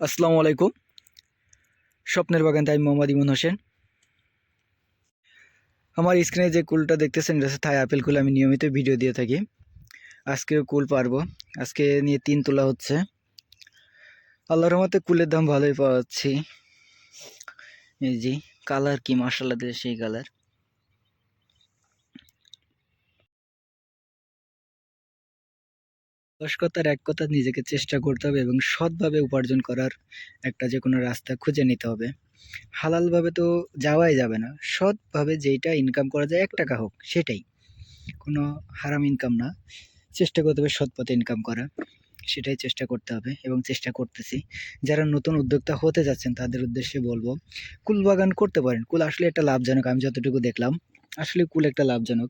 আসসালামু আলাইকুম। স্বপ্নের বাগান তাই মোহাম্মদ ইমন হোসেন। আমার স্ক্রিনে যে কুলটা দেখতেছেন, এটা হচ্ছে থাই আপেল কুল, আমি নিয়মিত ভিডিও দিয়ে থাকি। আজকেও কুল পারব। আজকে নিয়ে তিন তোলা হচ্ছে। আল্লাহর রহমতে কুলের দাম ভালোই পাওয়া যাচ্ছি। এই জি কালার কি মার্শাল্লাহ দিয়ে সেই কালার দশ এক কথা নিজেকে চেষ্টা করতে হবে এবং সৎভাবে উপার্জন করার একটা যে কোনো রাস্তা খুঁজে নিতে হবে। হালালভাবে তো যাওয়াই যাবে না। সৎভাবে যেইটা ইনকাম করা যায়, এক টাকা হোক, সেটাই। কোনো হারাম ইনকাম না। চেষ্টা করতে হবে সৎ পথে ইনকাম করা। সেটাই চেষ্টা করতে হবে এবং চেষ্টা করতেছি। যারা নতুন উদ্যোক্তা হতে যাচ্ছেন, তাদের উদ্দেশ্যে বলব, কুল বাগান করতে পারেন। কুল আসলে একটা লাভজনক, আমি যতটুকু দেখলাম, আসলে কুল একটা লাভজনক।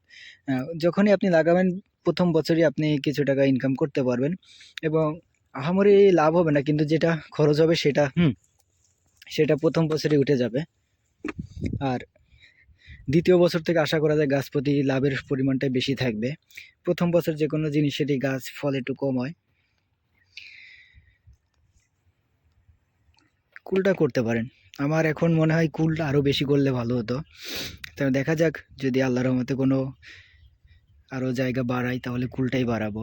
যখনই আপনি লাগাবেন প্রথম বছরই আপনি কিছু টাকা ইনকাম করতে পারবেন এবং আহামরি লাভ হবে না, কিন্তু যেটা খরচ হবে সেটা, হুম, সেটা প্রথম বছরই উঠে যাবে। আর দ্বিতীয় বছর থেকে আশা করা যায় গাছ প্রতি লাভের পরিমাণটা বেশি থাকবে। প্রথম বছর যে কোনো জিনিসেরই গাছ ফল একটু কম হয়। কুলটা করতে পারেন। আমার এখন মনে হয় কুলটা আরও বেশি করলে ভালো হতো। তো দেখা যাক, যদি আল্লাহর রহমতে কোনো আরও জায়গা বাড়াই, তাহলে কুলটাই বাড়াবো।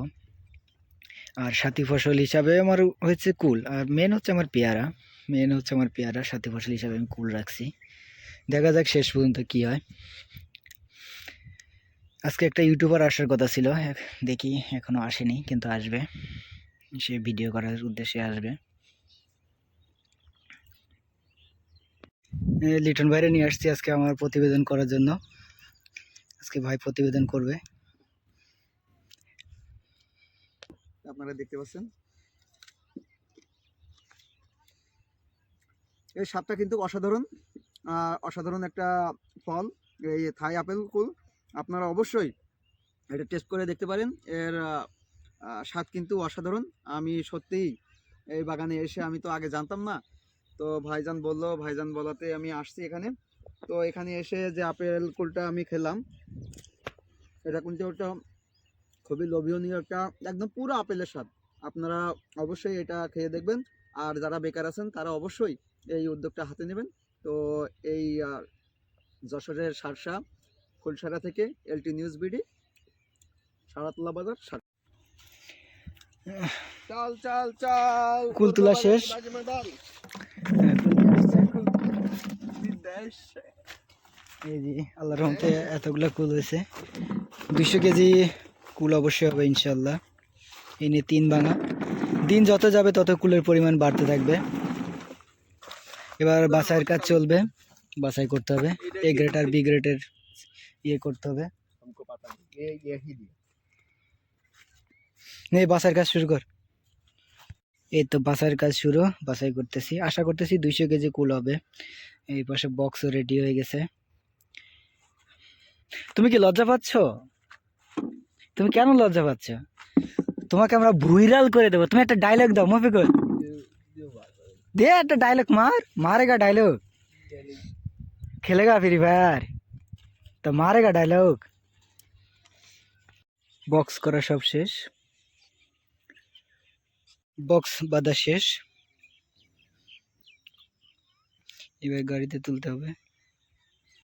আর সাথী ফসল হিসাবে আমার হচ্ছে কুল। আর মেন হচ্ছে আমার পেয়ারা। মেন হচ্ছে আমার পেয়ারা, সাথী ফসল হিসাবে আমি কুল রাখছি। দেখা যাক শেষ পর্যন্ত কি হয়। আজকে একটা ইউটিউবার আসার কথা ছিল দেখি এখনও আসেনি, কিন্তু আসবে। সে ভিডিও করার উদ্দেশ্যে আসবে। লিটন ভাইরে নিয়ে আসছি আজকে আমার প্রতিবেদন করার জন্য। আজকে ভাই প্রতিবেদন করবে। আপনারা দেখতে পাচ্ছেন। এই সাপটা কিন্তু অসাধারণ অসাধারণ একটা ফল, এই থাই আপেল কুল। আপনারা অবশ্যই এটা টেস্ট করে দেখতে পারেন। এর স্বাদ কিন্তু অসাধারণ। আমি সত্যিই এই বাগানে এসে আমি তো আগে জানতাম না। তো ভাইজান বলল, ভাইজান বলাতে আমি আসছি এখানে। তো এখানে এসে যে আপেল কুলটা আমি খেলাম, এটা কিন্তু একটা খুবই লোভনীয় একটা একদম পুরো আপেলের স্বাদ। আপনারা অবশ্যই এটা খেয়ে দেখবেন। আর যারা বেকার আছেন তারা অবশ্যই এই উদ্যোগটা হাতে নেবেন। তো এই যশোরের সারসা ফুলসারা থেকে এলটি নিউজ বিডি সারাতলা বাজার সার চাল চাল চাল। কুল তোলা শেষ। এই যে আল্লাহর রহমতে এতগুলো কুল হয়েছে। দুইশো কেজি কুল অবশ্যই হবে ইনশাল্লাহ এই নিয়ে তিন ভাঙা। দিন যত যাবে তত কুলের পরিমাণ বাড়তে থাকবে। এবার বাছাইয়ের কাজ চলবে। বাছাই করতে হবে। এ গ্রেড আর বি গ্রেডের ইয়ে করতে হবে। নে, বাছাইয়ের কাজ শুরু কর। এই তো বাছাইয়ের কাজ শুরু। বাছাই করতেছি। আশা করতেছি দুইশো কেজি কুল হবে। এই পাশে বক্সও রেডি হয়ে গেছে। তুমি কি লজ্জা পাচ্ছ? তুমি কেন লজ্জা পাচ্ছ? তোমাকে আমরা ভুইরাল করে দেবো। তুমি একটা ডায়লগ দাও মফিকুল দে একটা ডায়লগ মার, মারেগা ডায়লগ খেলেগা ফ্রি ফায়ার। তো মারেগা ডায়লগ বক্স করা সব শেষ। বক্স বাঁধা শেষ। এবার গাড়িতে তুলতে হবে।